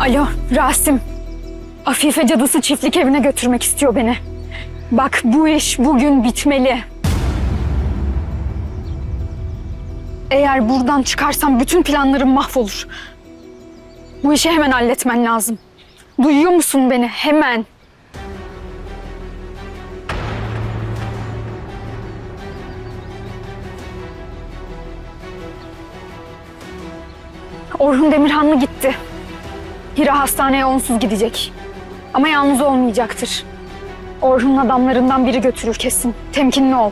Alo Rasim. Afife cadısı çiftlik evine götürmek istiyor beni. Bak bu iş bugün bitmeli. Eğer buradan çıkarsam bütün planlarım mahvolur. Bu işi hemen halletmen lazım. Duyuyor musun beni? Hemen. Orhun Demirhanlı gitti. Hira hastaneye onsuz gidecek. Ama yalnız olmayacaktır. Orhun'un adamlarından biri götürür kesin. Temkinli ol.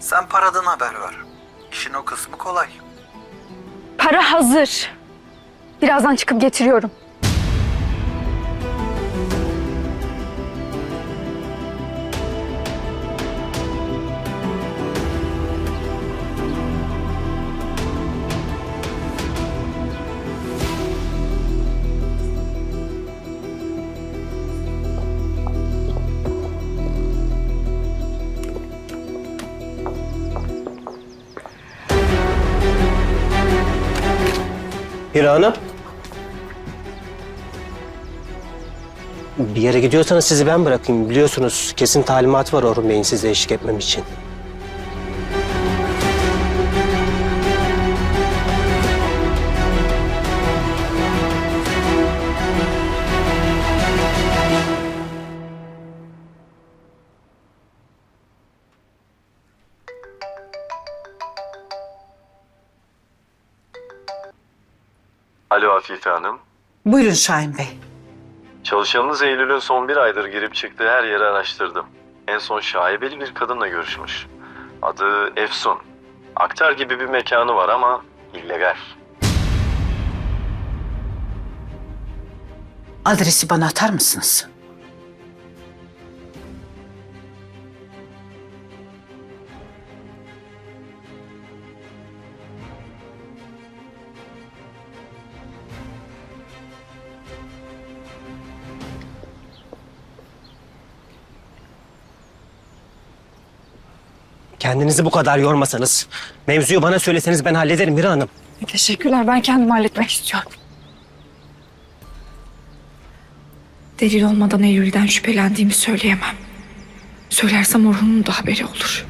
Sen paradan haber ver. İşin o kısmı kolay. Para hazır. Birazdan çıkıp getiriyorum. Hira Hanım. Bir yere gidiyorsanız sizi ben bırakayım. Biliyorsunuz kesin talimat var Orhun Bey'in size eşlik etmem için. Alo Afife Hanım. Buyurun Şahin Bey. Çalışanınız Eylül'ün son bir aydır girip çıktığı her yeri araştırdım. En son şaibeli bir kadınla görüşmüş. Adı Efsun. Aktar gibi bir mekanı var ama illegal. Adresi bana atar mısınız? Kendinizi bu kadar yormasanız, mevzuyu bana söyleseniz ben hallederim Hira Hanım. Teşekkürler. Ben kendim halletmek istiyorum. Delil olmadan Eylül'den şüphelendiğimi söyleyemem. Söylersem Orhun'un da haberi olur.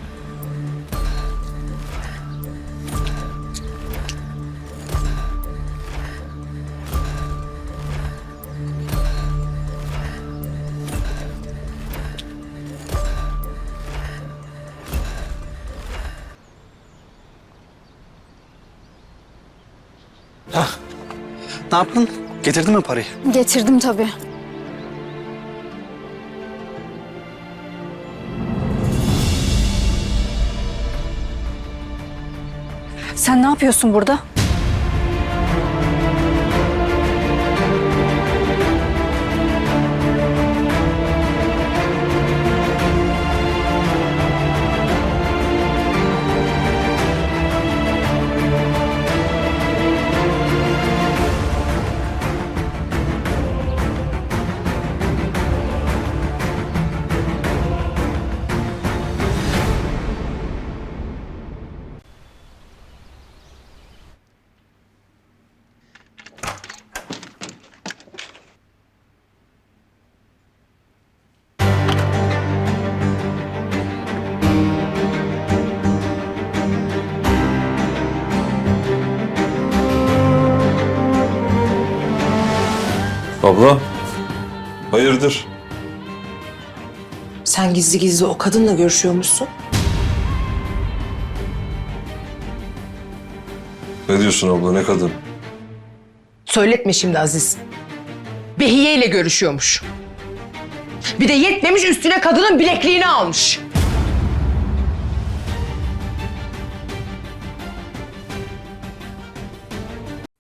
Ne yaptın? Getirdin mi parayı? Getirdim tabii. Sen ne yapıyorsun burada? Abla, hayırdır? Sen gizli gizli o kadınla görüşüyormuşsun. Ne diyorsun abla, ne kadın? Söyletme şimdi Aziz. Behiye ile görüşüyormuş. Bir de yetmemiş üstüne kadının bilekliğini almış.